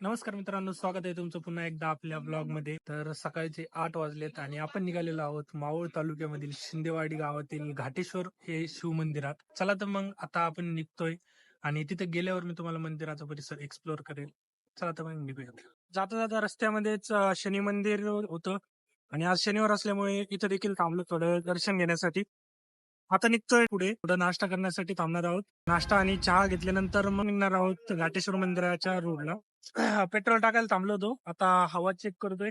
नमस्कार मित्रांनो स्वागत आहे तुमचं पुन्हा एकदा आपल्या ब्लॉगमध्ये तर सकाळचे आठ वाजलेत आणि आपण निघालेलो आहोत मावळ तालुक्यामधील शिंदेवाडी गावातील घाटेश्वर हे शिव मंदिरात. चला तर मग आता आपण निघतोय आणि तिथे गेल्यावर मी तुम्हाला मंदिराचा परिसर एक्सप्लोर करेल. चला तर मग निघूयात. जाता जाता रस्त्यामध्येच शनी मंदिर होतं आणि आज शनिवार असल्यामुळे इथं देखील थांबलो थोडं दर्शन घेण्यासाठी. आता निघतोय पुढे. पुढे नाश्ता करण्यासाठी थांबणार आहोत. नाश्ता आणि चहा घेतल्यानंतर मग निघणार आहोत घाटेश्वर मंदिराच्या रोडला पेट्रोल टाकायला थांबलो होतो. आता हवा चेक करतोय.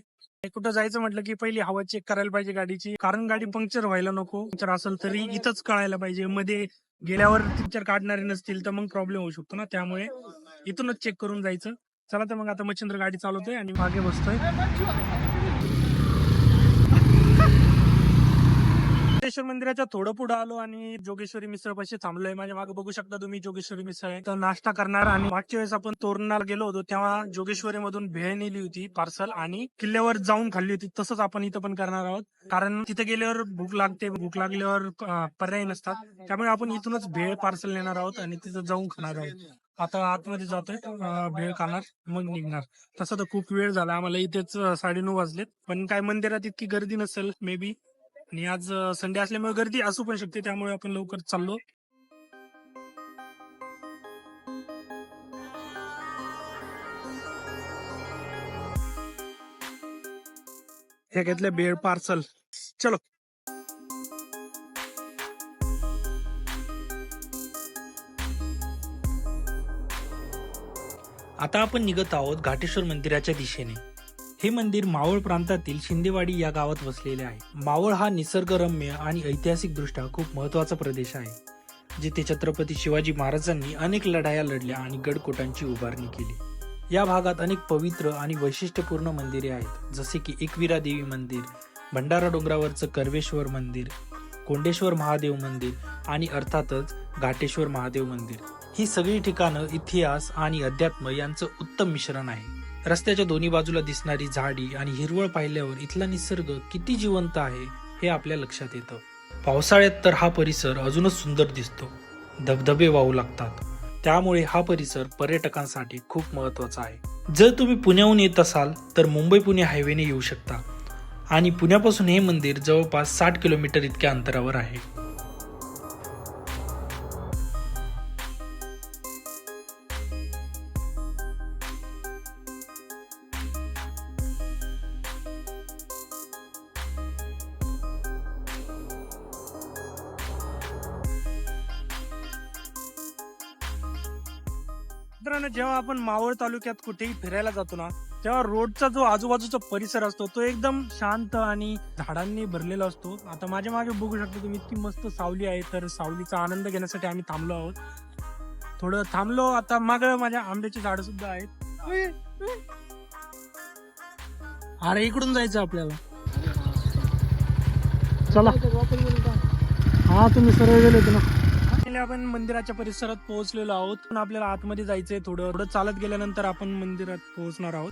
कुठं जायचं म्हटलं की पहिली हवा चेक करायला पाहिजे गाडीची. कारण गाडी पंक्चर व्हायला नको. पंक्चर असेल तरी इथंच कळायला पाहिजे. मध्ये गेल्यावर पंक्चर काढणारे नसतील तर मग प्रॉब्लेम होऊ शकतो ना. त्यामुळे इथूनच चेक करून जायचं. चला तर मग आता मच्छिंद्र गाडी चालवतोय आणि मागे बसतोय. जोगेश्वर मंदिराच्या थोडं पुढे आलो आणि जोगेश्वरी मिसळ पाशी थांबलोय. माझ्या मागे बघू शकता तुम्ही जोगेश्वरी मिसळ आहे. तर नाश्ता करणार आणि मागच्या वेळेस आपण तोरणाला गेलो होतो तेव्हा जोगेश्वरी मधून भेळ नेली होती पार्सल आणि किल्ल्यावर जाऊन खाल्ली होती. तसंच आपण इथं पण करणार आहोत. कारण तिथे गेल्यावर भूक लागते भूक लागल्यावर पर्याय नसतात. त्यामुळे आपण इथूनच भेळ पार्सल नेणार आहोत आणि तिथं जाऊन खाणार आहोत. आता आतमध्ये जातोय भेळ खाणार मग निघणार. तसं तर खूप वेळ झाला. आम्हाला इथेच साडे साडेनऊ वाजलेत. पण काय मंदिरात इतकी गर्दी नसेल मे बी आणि आज संडे असल्यामुळे गर्दी असू पण शकते त्यामुळे आपण लवकर चाललो. हे घेतले बेड पार्सल. चलो. आता आपण निघत आहोत घाटेश्वर मंदिराच्या दिशेने. हे मंदिर मावळ प्रांतातील शिंदेवाडी या गावात वसलेले आहे. मावळ हा निसर्गरम्य आणि ऐतिहासिक दृष्ट्या खूप महत्त्वाचा प्रदेश आहे जिथे छत्रपती शिवाजी महाराजांनी अनेक लढाया लढल्या आणि गडकोटांची उभारणी केली. या भागात अनेक पवित्र आणि वैशिष्ट्यपूर्ण मंदिरे आहेत जसे की एकविरा देवी मंदिर भंडारा डोंगरावरचं कर्वेश्वर मंदिर कोंडेश्वर महादेव मंदिर आणि अर्थातच घाटेश्वर महादेव मंदिर. ही सगळी ठिकाणं इतिहास आणि अध्यात्म यांचं उत्तम मिश्रण आहे. रस्त्याच्या दोन्ही बाजूला दिसणारी झाडी आणि हिरवळ पाहिल्यावर इथला निसर्ग किती जिवंत आहे हे आपल्या लक्षात येतं. पावसाळ्यात तर हा परिसर अजूनच सुंदर दिसतो. धबधबे वाहू लागतात. त्यामुळे हा परिसर पर्यटकांसाठी खूप महत्त्वाचा आहे. जर तुम्ही पुण्याहून येत असाल तर मुंबई पुणे हायवेने येऊ शकता. आणि पुण्यापासून हे मंदिर जवळपास साठ किलोमीटर इतक्या अंतरावर आहे. मित्रांनो जेव्हा आपण मावळ तालुक्यात कुठेही फिरायला जातो ना तेव्हा रोडचा जो आजूबाजूचा परिसर असतो तो एकदम शांत आणि झाडांनी भरलेला असतो. आता माझ्या मागे बघू शकता तुम्ही इतकी मस्त सावली आहे तर सावलीचा आनंद घेण्यासाठी आम्ही थांबलो आहोत. थोडं थांबलो आता माग माझ्या आंब्याची झाडं सुद्धा आहेत. अरे इकडून जायचं आपल्याला. चला. हा तुम्ही सरळ गेले ना. फायनली आपण मंदिराच्या परिसरात पोहोचलेलो आहोत. पण आपल्याला आतमध्ये जायचंय थोडं. थोडं चालत गेल्यानंतर आपण मंदिरात पोहोचणार आहोत.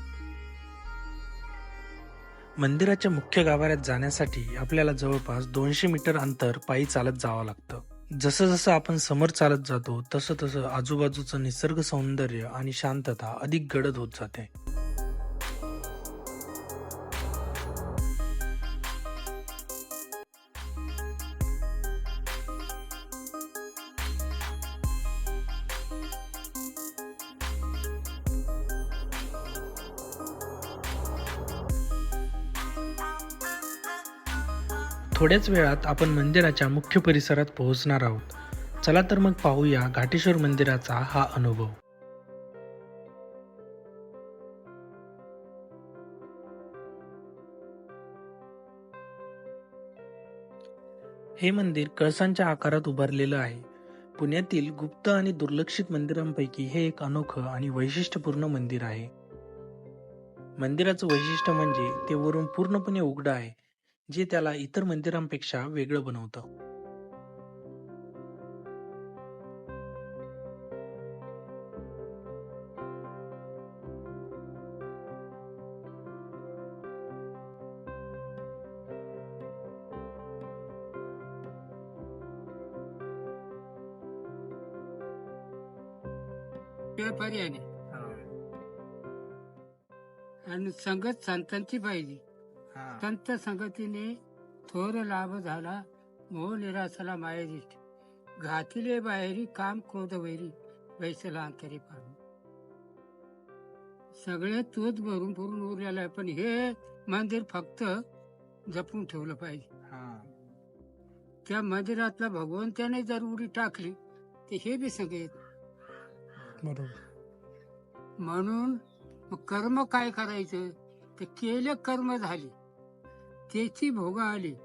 मंदिराच्या मुख्य गाभाऱ्यात जाण्यासाठी आपल्याला जवळपास दोनशे मीटर अंतर पायी चालत जावं लागतं. जसं जसं आपण समोर चालत जातो तसं तसं आजूबाजूचं निसर्ग सौंदर्य आणि शांतता अधिक गडद होत जाते. थोड्याच वेळात आपण मंदिराच्या मुख्य परिसरात पोहोचणार आहोत. चला तर मग पाहूया घाटेश्वर मंदिराचा हा अनुभव. हे मंदिर कळसांच्या आकारात उभारलेलं आहे. पुण्यातील गुप्त आणि दुर्लक्षित मंदिरांपैकी हे एक अनोखं आणि वैशिष्ट्यपूर्ण मंदिर आहे. मंदिराचं वैशिष्ट्य म्हणजे ते वरून पूर्णपणे उघडं आहे. जे त्याला इतर मंदिरांपेक्षा वेगळं बनवतं. पर्याय आणि संगत संतांची पाहिजे संत संगतीने थोर लाभ झाला मोह निरासला माया दिष्ट घातिले बाहेरी काम क्रोध वैरी वैसला अंतरी पाहून. सगळे तोच भरून भरून उरलेलं आहे पण हे मंदिर फक्त जपून ठेवलं पाहिजे. हा. त्या मंदिरातला भगवंताने जर उडी टाकली तर हे बी सगळे म्हणून कर्म काय करायचं? तर केले कर्म झाले. त्याची भोग आली.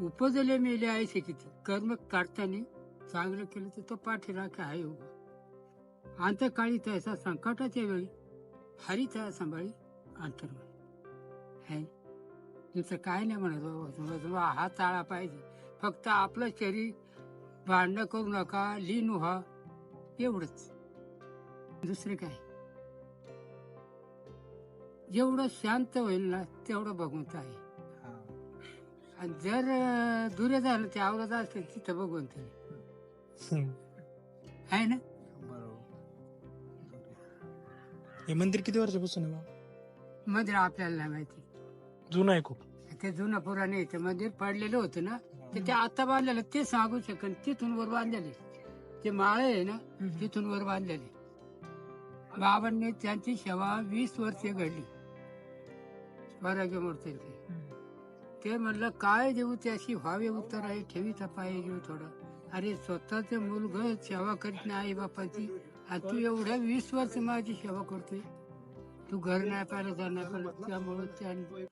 उपजले मेले आहे किती. कर्म काढताना चांगलं केलं तर तो पाठीराखे आहे उभा. अंतकाळी त्याचा संकटाच्या वेळी हरी त्या सांभाळी अंतर है? तुमचं काय नाही म्हणत बाबा. हा ताळा पाहिजे. फक्त आपलं शरीर भांडणं करू नका लीन व्हा एवढंच. दुसरे काय? जेवढं शांत होईल ना तेवढं भगवंत आहे. आणि जर दूर झालं ते आवडत असेल तिथं आहे. हम्म. आहे ना हे मंदिर किती वर्षापासून आहे बा? मंदिर आपल्याला नाही माहिती जुनं आहे खूप ते जुनं पुराणे आहे. ते मंदिर पडलेलं होतं ना ते ते आता बांधलेलं ते सांगू शकन तिथून वर बांधलेले ते माळे आहे ना तिथून वर बांधलेले बाबांनी त्यांची सेवा वीस वर्षे घडली स्वराज्य मूर्तीची ते म्हणलं काय देऊ त्याशी व्हावे उत्तर आहे ठेवीचा पाय घेऊ थोडं. अरे स्वतःच मुलग सेवा करीत नाही आई बापाची. आणि तू एवढ्या वीस वर्ष माझी सेवा करतोय. तू घर नाही पाहिलं जाणार त्यामुळे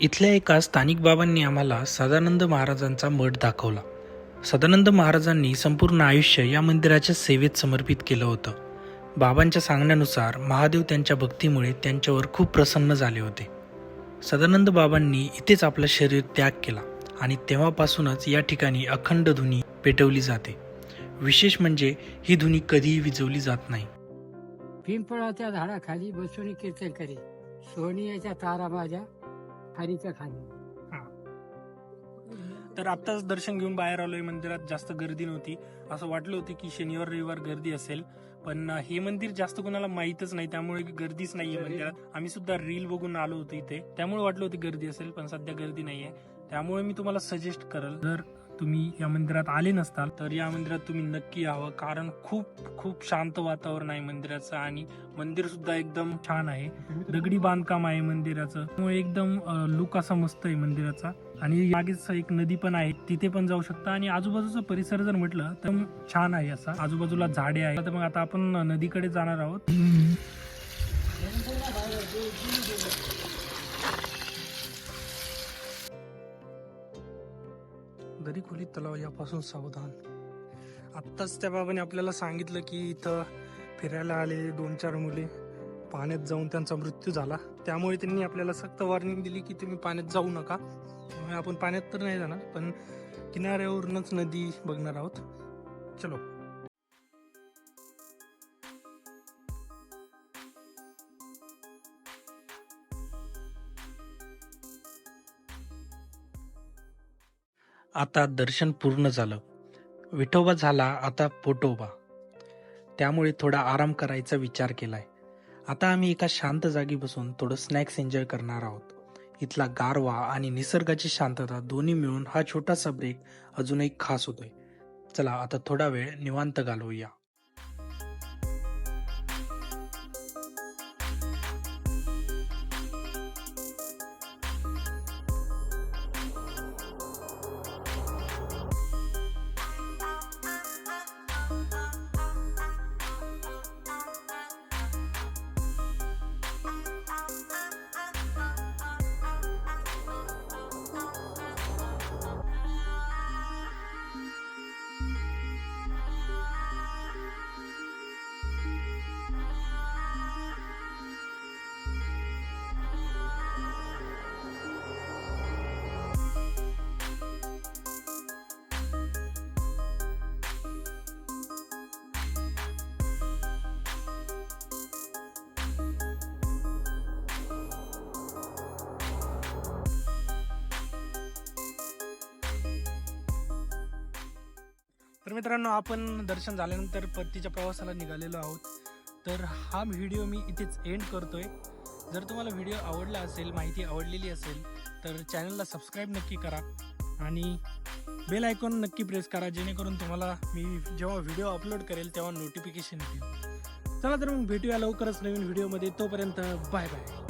इथल्या एका स्थानिक बाबांनी आम्हाला सदानंद महाराजांचा मठ दाखवला. सदानंद महाराजांनी संपूर्ण आयुष्य या मंदिराच्या सेवेत समर्पित केलं होतं. बाबांच्या सांगण्यानुसार महादेव त्यांच्या भक्तीमुळे त्यांच्यावर खूप प्रसन्न झाले होते. सदानंद बाबांनी इथेच आपलं शरीर त्याग केला आणि तेव्हापासूनच या ठिकाणी अखंड धुनी पेटवली जाते. विशेष म्हणजे ही धुनी कधीही विजवली जात नाही. पिंपळाच्या झाडाखाली बसून कीर्तन करी सोनियाच्या तारा माझ्या हरीच्या खाली. तर आत्ताच दर्शन घेऊन बाहेर आलोय मंदिरात जास्त गर्दी नव्हती. असं वाटलं होतं की शनिवार रविवार गर्दी असेल पण हे मंदिर जास्त कोणाला माहीतच नाही त्यामुळे गर्दीच नाहीये मंदिरात. आम्ही सुद्धा रील बघून आलो होतो इथे. त्यामुळे वाटलं होती गर्दी असेल पण सध्या गर्दी नाहीये. त्यामुळे मी तुम्हाला सजेस्ट करल. जर तुम्ही या मंदिरात आले नसताल तर या मंदिरात तुम्ही नक्की यावं. कारण खूप खूप शांत वातावरण आहे मंदिराचं आणि मंदिर सुद्धा एकदम छान आहे. दगडी बांधकाम आहे मंदिराचं. एकदम लुक असा मस्त आहे मंदिराचा. आणि मागेच एक नदी पण आहे तिथे पण जाऊ शकता. आणि आजूबाजूचा परिसर जर म्हटलं तर छान आहे असा. आजूबाजूला झाडे आहे तर मग आता आपण नदीकडे जाणार आहोत. दरी खोलीत तलाव यापासून सावधान. आत्ताच त्या बाबाने आपल्याला सांगितलं की इथं फिरायला आले दोन चार मुले. पाण्यात जाऊन त्यांचा मृत्यू झाला. त्यामुळे त्यांनी आपल्याला सक्त वॉर्निंग दिली की तुम्ही पाण्यात जाऊ नका. त्यामुळे आपण पाण्यात तर नाही जाणार पण किनाऱ्यावरूनच नदी बघणार आहोत. चलो. आता दर्शन पूर्ण झालं. विठोबा झाला आता पोटोबा. त्यामुळे थोडा आराम करायचा विचार केलाय. आता आम्ही एका शांत जागी बसून थोडं स्नॅक्स एन्जॉय करणार आहोत. इथला गारवा आणि निसर्गाची शांतता दोन्ही मिळून हा छोटासा ब्रेक अजूनही खास होतोय. चला आता थोडा वेळ निवांत घालवूया. मित्रांनो आपण दर्शन झाल्यानंतर परतीच्या प्रवासाला निघालेलो आहोत. तर हा व्हिडिओ मी इथेच एंड करतोय. जर तुम्हाला व्हिडिओ आवडला असेल माहिती आवडलेली असेल तर चॅनलला सबस्क्राईब नक्की करा आणि बेल आयकॉन नक्की प्रेस करा जेणेकरून तुम्हाला मी जेव्हा व्हिडिओ अपलोड करेल तेव्हा नोटिफिकेशन येईल चला तर मग भेटूया लवकरच नवीन व्हिडिओमध्ये. तोपर्यंत बाय बाय